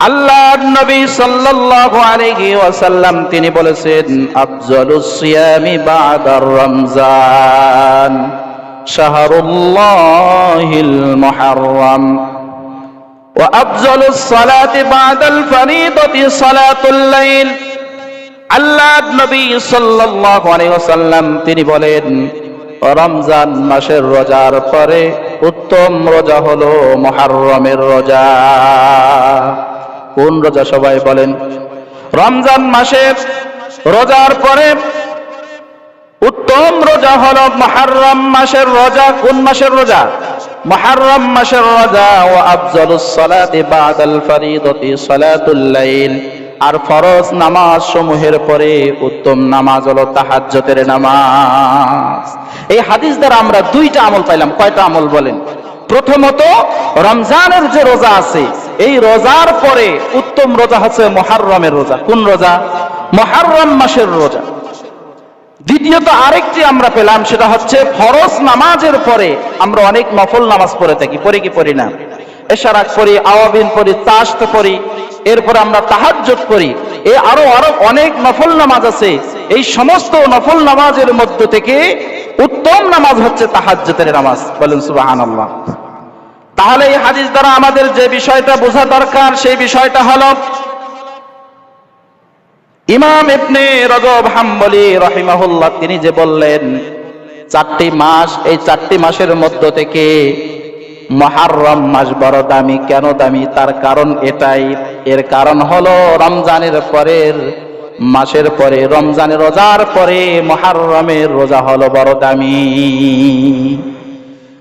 আল্লাহ নবী সাল্লাল্লাহু আলাইহি ওয়াসাল্লাম তিনি বলেছেন আফজালুস সিয়ামি বাদার রমজান শাহরুল্লাহিল মুহাররম وأفضل الصلاة بعد الفريضة صلاة الليل আল্লাহ নবী সাল্লাল্লাহু আলাইহি ওয়াসাল্লাম তিনি বলেন রমজান মাসের রোজার পরে উত্তম রোজা হলো মুহররমের রোজা কোন রোজা সবাই বলেন? রমজান মাসের রোজার পরে উত্তম রোজা হলো মুহররম মাসের রোজা। কোন মাসের রোজা? মুহররম মাসের রোজা। ও লাইল। আর ফরজ নামাজ সমূহের পরে উত্তম নামাজ হলো তাহাজ্জতের নামাজ। এই হাদিস দ্বারা আমরা দুইটা আমল পাইলাম। কয়টা আমল বলেন? প্রথমত রমজানের যে রোজা আছে এই রোজার পরে উত্তম রোজা হচ্ছে মহাররমের রোজা। কোন রোজা? মহাররম মাসের রোজা। দ্বিতীয়ত আরেকটি আমরা পেলাম, সেটা হচ্ছে ফরজ নামাজের পরে আমরা অনেক নফল নামাজ পড়ে থাকি। পড়ি কি পড়ি না? এশারাক পড়ি, আওয়াবিন পড়ি, তাস্ত পড়ি, এরপরে আমরা তাহাজ্জুদ করি। এ আরও আরও অনেক নফল নামাজ আছে। এই সমস্ত নফল নামাজের মধ্য থেকে উত্তম নামাজ হচ্ছে তাহাজ্জুদের নামাজ। বলেন সুবহানাল্লাহ। তাহলে এই হাদিস দ্বারা আমাদের যে বিষয়টা বোঝা দরকার, সেই বিষয়টা হলো ইমাম ইবনে রজব হাম্বলি রহিমাহুল্লাহ, তিনি যে বললেন, চারটি মাস, এই চারটি মাসের মধ্য থেকে মহারম মাস বড় দামি। কেন দামি? তার কারণ এটাই। এর কারণ হলো রমজানের পরের মাসের পরে, রমজানের রোজার পরে মহারমের রোজা হলো বড় দামি।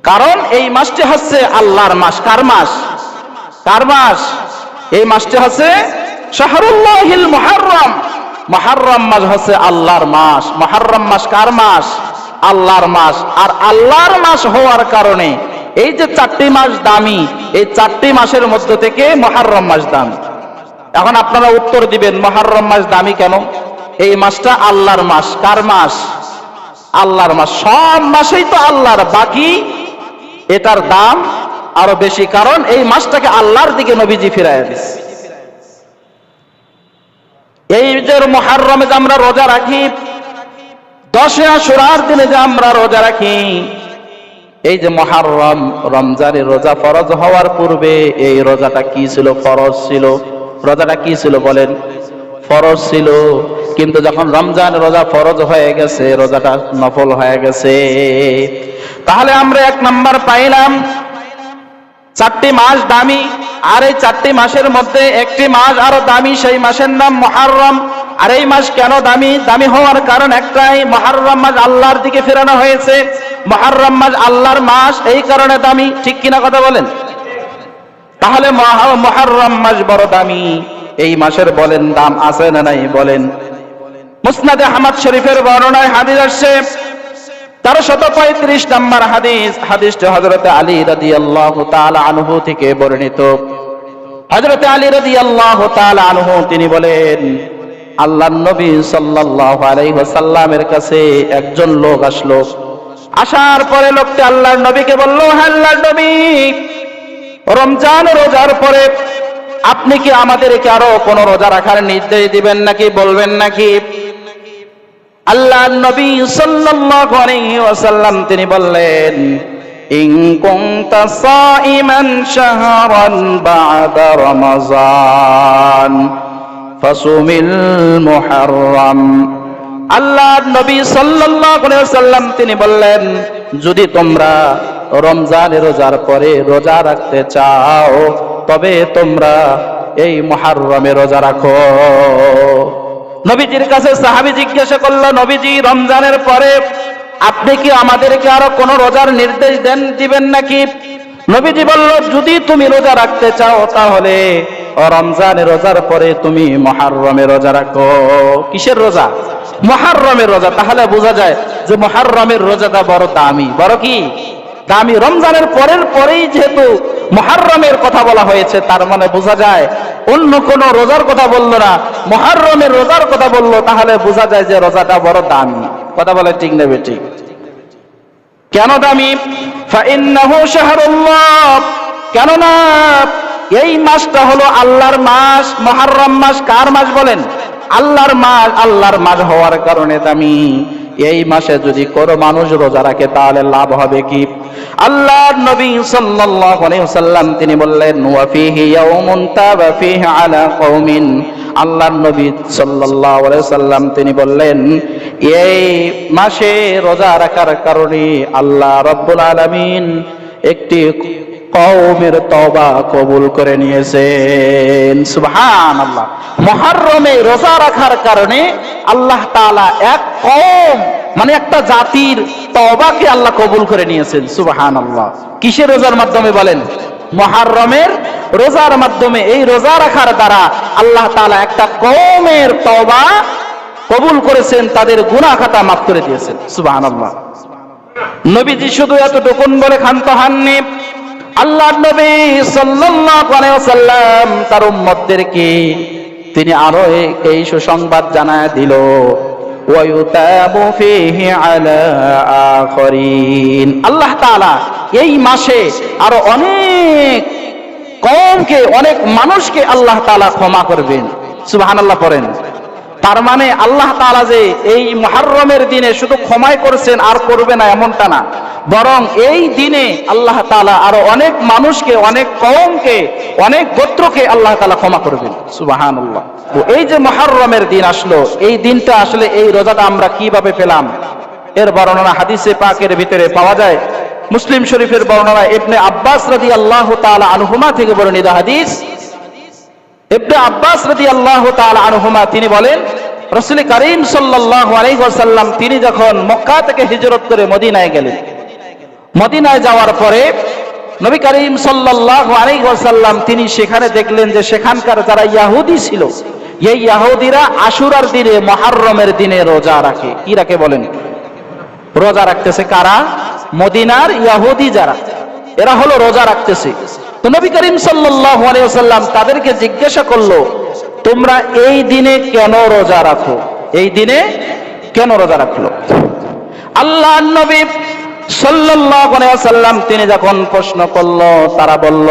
কারণ এই মাসটি হচ্ছে আল্লাহর মাস। কার মাস? কার মাস? এই মাসটি হচ্ছে শাহরুল্লাহিল মুহাররম। মুহাররম মাস হচ্ছে আল্লাহর মাস। মুহাররম মাস কার মাস? আল্লাহর মাস। আর আল্লাহর মাস হওয়ার কারণে এই যে চারটি মাস দামি, এই চারটি মাসের মধ্য থেকে মহারম মাস দামি। এখন আপনারা উত্তর দিবেন মহারম মাস দামি কেন? এই মাসটা আল্লাহর মাস। কার মাস? আল্লাহর মাস। সব মাসেই তো আল্লাহর, বাকি এটার দাম আরও বেশি, কারণ এই মাসটাকে আল্লাহর দিকে নবীজি ফিরাইয়া দিচ্ছে এই যে মহারমে যে আমরা রোজা রাখি, দশে আশুরার দিনে যে আমরা রোজা রাখি, এই যে মহারম রমজানের রোজা ফরজ হওয়ার পূর্বে এই রোজাটা কি ছিল? ফরজ ছিল। রোজাটা কি ছিল বলেন? ফরজ ছিল। কিন্তু যখন রমজান রোজা ফরজ হয়ে গেছে, রোজাটা নফল হয়ে গেছে। তাহলে আমরা এক নাম্বার পাইলাম। চারটি মাস দামি, আর এই চারটি মাসের মধ্যে একটি মাস আরও দামি, সেই মাসের নাম মহারম আর এই মাস কেন দামি? দামি হওয়ার কারণ একটাই মহারম মাস আল্লাহর দিকে ফেরানো হয়েছে। মহারম মাস আল্লাহর মাস, এই কারণে দামি। ঠিক কিনা কথা বলেন? তাহলে মহারম মাস বড় দামি। এই মাসের বলেন দাম আছে না নাই বলেন? মুসনাদে আহমদ শরীফের বর্ণনায় হাদিস আসছে পঁয়ত্রিশ নম্বর হাদিস, হাদিসটি হজরত আলী রাদি আল্লাহ আনহু থেকে বর্ণিত। হজরত আলী রাদি আল্লাহ আনহু, তিনি বলেন আল্লাহ নবী কাছে একজন লোক আসলো। আসার পরে লোকটি আল্লাহর নবীকে বলল, আল্লাহর নবী, রমজান রোজার পরে আপনি কি আমাদেরকে আরও কোন রোজা রাখার নির্দেশ দিবেন নাকি, বলবেন নাকি? আল্লাহ নবী সাল্লাল্লাহু আলাইহি ওয়াসাল্লাম, তিনি বললেন, ইন কুনতা সাইমান শাহরান বা'দা রমাজান, ফাসুমিল মুহাররম। আল্লাহ নবী সাল্লাল্লাহু আলাইহি ওয়াসাল্লাম, তিনি বললেন, যদি তোমরা রমজানের রোজার পরে রোজা রাখতে চাও, তবে তোমরা এই মুহাররমে রোজা রাখো। নবীজির কাছে সাহাবি জিজ্ঞাসা করল, নবীজি, রমজানের পরে আপনি কি আমাদেরকে আরও কোন রোজার নির্দেশ দেন, দিবেন নাকি? নবীজি বলল, যদি তুমি রোজা রাখতে চাও তাহলে রমজানের রোজার পরে তুমি মহারমের রোজা রাখো। কিসের রোজা? মহারমের রোজা। তাহলে বোঝা যায় যে মহারমের রোজাটা বড় দামি। বড় কি? দামি। রমজানের পরের পরেই যেহেতু মহারমের কথা বলা হয়েছে, তার মানে বোঝা যায়, অন্য কোন রোজার কথা বলল না মহারমের রোজার কথা বলল, তাহলে বোঝা যায় যে রোজাটা বড় দামি। কথা বলে ঠিক নেবে ঠিক কেন দামি? কেননা এই মাসটা হলো আল্লাহর মাস মহারম মাস কার মাস বলেন? আল্লাহর মাস আল্লাহর মাস হওয়ার কারণে দামি। এই মাসে যদি কোনো মানুষ রোজা রাখে, তাহলে লাভ হবে কি? আল্লাহর নবী সাল্লাল্লাহু আলাইহি ওয়াসাল্লাম তিনি বললেন, ওয়া ফিহি ইয়াউমুন তাবা ফিহি আলা কওমিন। আল্লাহর নবী সাল্লাল্লাহু আলাইহি ওয়াসাল্লাম তিনি বললেন, এই মাসে রোজা রাখার কারণে আল্লাহ রাব্বুল আলামিন একটি কওমের তওবা কবুল করে নিয়েছেন। সুবহানাল্লাহ। মুহররমে রোজা রাখার কারণে আল্লাহ তাআলা এক কওম মানে একটা জাতির তওবাকে আল্লাহ কবুল করে নিয়েছেন। সুবহানাল্লাহ। কিসের রোজার মাধ্যমে বলেন? মুহররমের রোজার মাধ্যমে। এই রোজা রাখার দ্বারা আল্লাহ তাআলা একটা কওমের তবা কবুল করেছেন, তাদের গুনাহ খাতা মাফ করে দিয়েছেন। সুবহানাল্লাহ। নবীজি শুধু এত এতটুকুন বলে ক্ষান্ত হননি। আল্লাহ নবী সাল্লাল্লাহু আলাইহি ওয়াসাল্লাম তার উম্মতদেরকে তিনি আরও এই সুসংবাদ জানায় দিল আল্লাহ তাআলা এই মাসে আরও অনেক কমকে অনেক মানুষকে আল্লাহ তাআলা ক্ষমা করবেন। সুবহানাল্লাহ পড়েন। তার মানে আল্লাহ তাআলা যে এই মুহররমের দিনে শুধু ক্ষমাই করেছেন আর করবে না এমনটা না। বরং এই দিনে আল্লাহ তাআলা আরও অনেক মানুষকে, অনেক কওমকে, অনেক গোত্রকে আল্লাহ তালা ক্ষমা করবেন সুবহানাল্লাহ। তো এই যে মুহররমের দিন আসলো, এই দিনটা আসলে এই রোজাটা আমরা কীভাবে পেলাম? এর বর্ণনা হাদিসে পাকের ভিতরে পাওয়া যায়। মুসলিম শরীফের বর্ণনা ইবনে আব্বাস রাদিয়াল্লাহু তাআলা আনহুমা থেকে বর্ণিত হাদিস। ইবনে আব্বাস রাদিয়াল্লাহু তাআলা আনহুমা তিনি বলেন, রাসূল করিম সাল্লাল্লাহু আলাইহি ওয়াসাল্লাম তিনি যখন মক্কা থেকে হিজরত করে মদিনায় গেলেন মদিনায় যাওয়ার পরে নবী করিম আলাইহি তিনি সেখানে দেখলেন যে সেখানকার যারা ইয়াহুদি ছিল, এই ইহুদিরা আশুরার দিনে, মুহররমের দিনে রোজা রাখে। কি রাখে বলেন? রোজা রাখতেছে কারা? মদিনার ইয়াহুদি যারা, এরা হলো রোজা রাখতেছে। তো নবী করিম আলাইহি তাদেরকে জিজ্ঞাসা করল, তোমরা এই দিনে কেন রোজা রাখো? এই দিনে কেন রোজা রাখল? আল্লাহ নবী ওয়াসাল্লাম তিনি যখন প্রশ্ন করল, তারা বলল,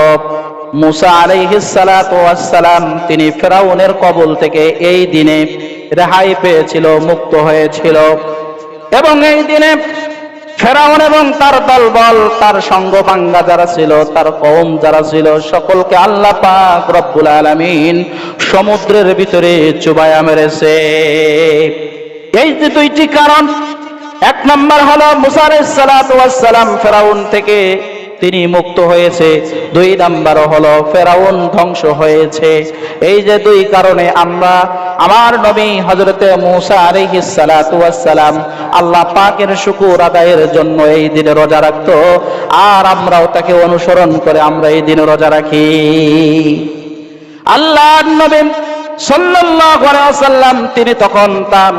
মুসা আলাইহিস সালাতু ওয়াস সালাম তিনি ফেরাউনের কবল থেকে এই দিনে রেহাই পেয়েছিল, মুক্ত হয়েছিল। এবং এই দিনে ফেরাউন এবং তার দলবল, তার সঙ্গপাঙ্গা যারা ছিল, তার কওম যারা ছিল, সকলকে আল্লাহ পাক রব্বুল আলামিন সমুদ্রের ভিতরে চুবায়া মেরেছে। এই যে দুইটি কারণ এক নম্বর হলো মুসা আলাইহিস সালাম ফেরাউন থেকে তিনি মুক্ত হয়েছে। দুই নাম্বার হলো ফেরাউন ধ্বংস হয়েছে। এই যে দুই কারণে আমরা আমার নবী হজরতে মুসা আলাইহিস সালাতু ওয়াস সালাম আল্লাহ পাকের শুকুর আদায়ের জন্য এই দিনে রোজা রাখতো। আর আমরাও তাকে অনুসরণ করে আমরা এই দিনে রোজা রাখি। আল্লাহ নবী ওয়াসাল্লাম তিনি তখন তার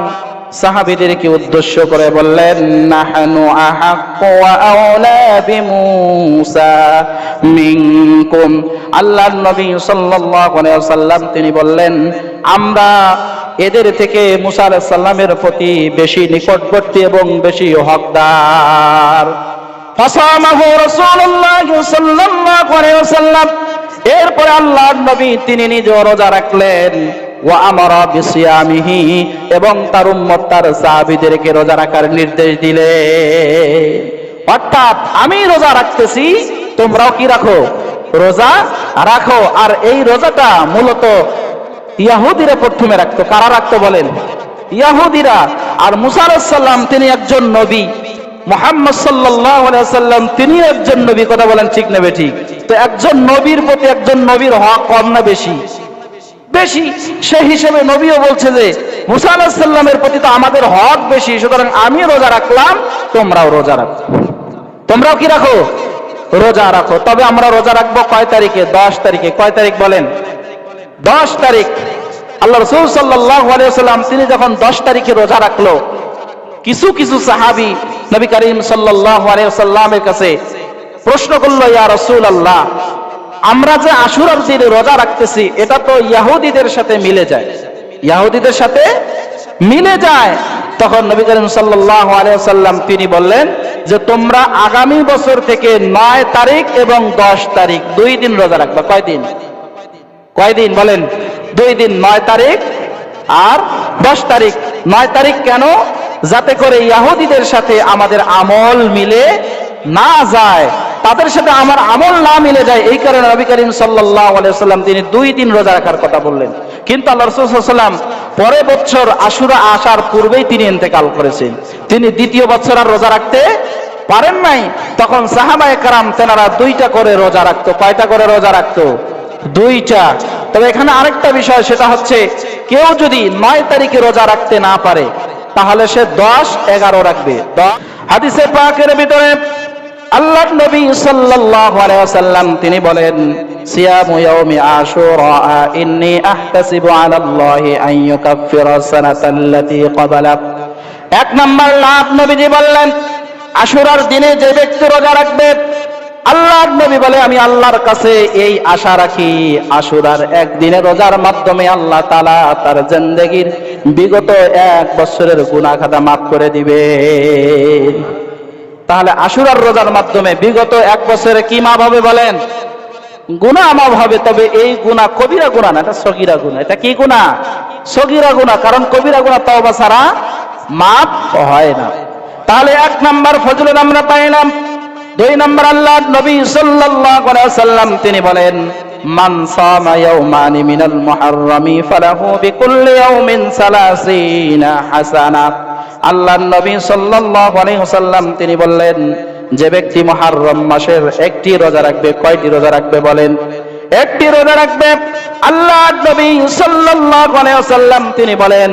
সাহাবীদেরকে উদ্দেশ্য করে বললেন, নাহানু আহাক্কু ওয়া আওলা বিমূসা মিনকুম। আল্লাহর নবী সাল্লাল্লাহু আলাইহি ওয়াসাল্লাম তিনি বললেন, আমরা এদের থেকে মুসা আলাইহিস সালামের প্রতি বেশি নিকটবর্তী এবং বেশি হকদার। ফাসামাহু রাসূলুল্লাহ সাল্লাল্লাহু আলাইহি ওয়াসাল্লাম। এরপরে আল্লাহর নবী তিনি নিজে রোজা রাখলেন। ওয়া আমারা এবং তার উম্মত তার সাহাবীদেরকে রোজা রাখার নির্দেশ দিলে। অর্থাৎ আমি রোজা রাখতেছি, তোমরাও কি রাখো? রোজা রাখো। আর এই রোজাটা মূলত ইয়াহুদিরা প্রথমে রাখতো। কারা রাখতো বলেন? ইয়াহুদিরা। আর মুসা আলাইহিস তিনি একজন নবী। মোহাম্মদ সাল্লাম তিনি একজন নবী। কথা বলেন ঠিক নেবে ঠিক? তো একজন নবীর প্রতি একজন নবীর হক কম না বেশি? বেশি, সেই হিসেবে নবীও বলছে যে, মুসা আলাহিস সাল্লামের প্রতি তো আমাদের হক বেশি, সুতরাং আমি রোজা রাখলাম, তোমরাও রোজা রাখো। তোমরাও কি রাখো? রোজা রাখো। তবে আমরা রোজা রাখব কয় তারিখে? দশ তারিখে। কয় তারিখ বলেন? দশ তারিখ। আল্লাহ রসুল আলিয়াল্লাম তিনি যখন দশ তারিখে রোজা রাখল, কিছু কিছু সাহাবি নবী করিম সাল্লাহ আলিয়াল্লামের কাছে প্রশ্ন করল, ইয়া রসুল আল্লাহ আমরা যে আশুরার দিনে রোজা রাখতেছি, এটা তো ইয়াহুদিদের সাথে মিলে যায়। ইয়াহুদিদের সাথে মিলে যায়। তখন নবী করিম সাল্লাহ তিনি বললেন যে, তোমরা আগামী বছর থেকে নয় তারিখ এবং দশ তারিখ, দুই দিন রোজা রাখবা। কয়দিন কয়দিন বলেন। দুই দিন, নয় তারিখ আর দশ তারিখ। নয় তারিখ কেন? যাতে করে ইয়াহুদিদের সাথে আমাদের আমল মিলে না যায়। তাদের সাথে আমার আমল না মিলে যায়, এই কারণে নবী করিম সাল্লাহ সাল্লাম তিনি দুই দিন রোজা রাখার কথা বললেন। কিন্তু আল্লাহ রসুলাম পরে বছর আশুরা আসার পূর্বেই তিনি ইন্তেকাল করেছেন। তিনি দ্বিতীয় বছর আর রোজা রাখতে পারেন নাই। তখন সাহাবায়ে কারাম তেনারা দুইটা করে রোজা রাখতো, কয়টা করে রোজা রাখতো? দুইটা। তবে এখানে আরেকটা বিষয়, সেটা হচ্ছে কেউ যদি নয় তারিখে রোজা রাখতে না পারে, তাহলে সে দশ, এগারো রাখবে। হাদিসে পাকের ভিতরে আল্লাহ নবী সাল্লাল্লাহু আলাইহি ওয়াসাল্লাম তিনি বলেন, সিয়ামু ইয়াউমি আশুরা, ইন্নী আহতাসিবু আলাল্লাহি আন ইউকাফফিরা সানাতাল্লাতী ক্বাবালা। এক নাম্বার লাভ নবীজি বললেন, আশুরার দিনে যে ব্যক্তি রোজা রাখবে, আল্লাহর নবী বলে, আমি আল্লাহর কাছে এই আশা রাখি, আশুরার একদিনে রোজার মাধ্যমে আল্লাহ তালা তার জিন্দেগির বিগত এক বছরের গুনাহ খাতা মাফ করে দিবে তাহলে আশুরার রোজার মাধ্যমে বিগত এক বছরে কি মাপ হবে বলেন? গুণা মাপ হবে, তবে এই গুণা কবিরা গুণা না, এটা সগিরা গুণা এটা কি গুণা সগিরা গুণা কারণ কবিরা গুণা তওবা ছাড়া মাপ হয় না। তাহলে এক নাম্বার ফজলুল আমরা পাইলাম, দুই নম্বর আল্লাহ নবী সাল্লাম তিনি বলেন, মান সামা ইয়াওমানি মিনাল মুহাররামি ফালাহু বিকুল্লি ইয়াউমিন সালাসিনা হাসানা। আল্লাহ নবী সাল্লাল্লাহু তিনি বললেন, যে ব্যক্তি মুহাররম মাসের একটি রোজা রাখবে, কয়টি রোজা রাখবে বলেন? একটি রোজা রাখবে আল্লাহ নবী সাল্লাল্লাহু আলাইহি তিনি বলেন,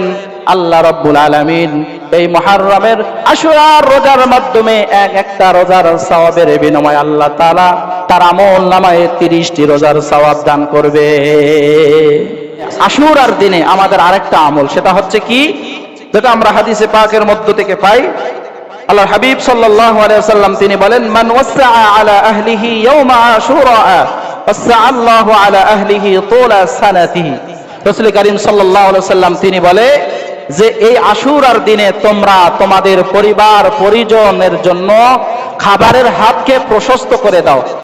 আল্লাহ রব্বুল আলামিন এই মুহাররমের আশুরার রোজার মাধ্যমে এক একটা রোজার সওয়াবের বিনিময়ে আল্লাহ তাআলা তার আমল নামায় 30টি রোজার সওয়াব দান করবে। আশুরার দিনে আমাদের আরেকটা আমল, সেটা হচ্ছে কি? যেটা আমরা হাদিসে পাকের মধ্য থেকে পাই। আল্লাহ হাবিব সাল্লাল্লাহু আলাইহি ওয়াসাল্লাম তিনি বলেন, মান ওয়াসআ আলা আহলিহি ইয়াওমা আশুরা ওয়াসআ আল্লাহু আলা আহলিহি তুলা সানাতিহি। রাসূল করিম সাল্লাল্লাহু আলাইহি ওয়াসাল্লাম তিনি বলে যে, এই আশুরার দিনে তোমরা তোমাদের পরিবার পরিজনের জন্য খাবারের হাতকে প্রশস্ত করে দাও।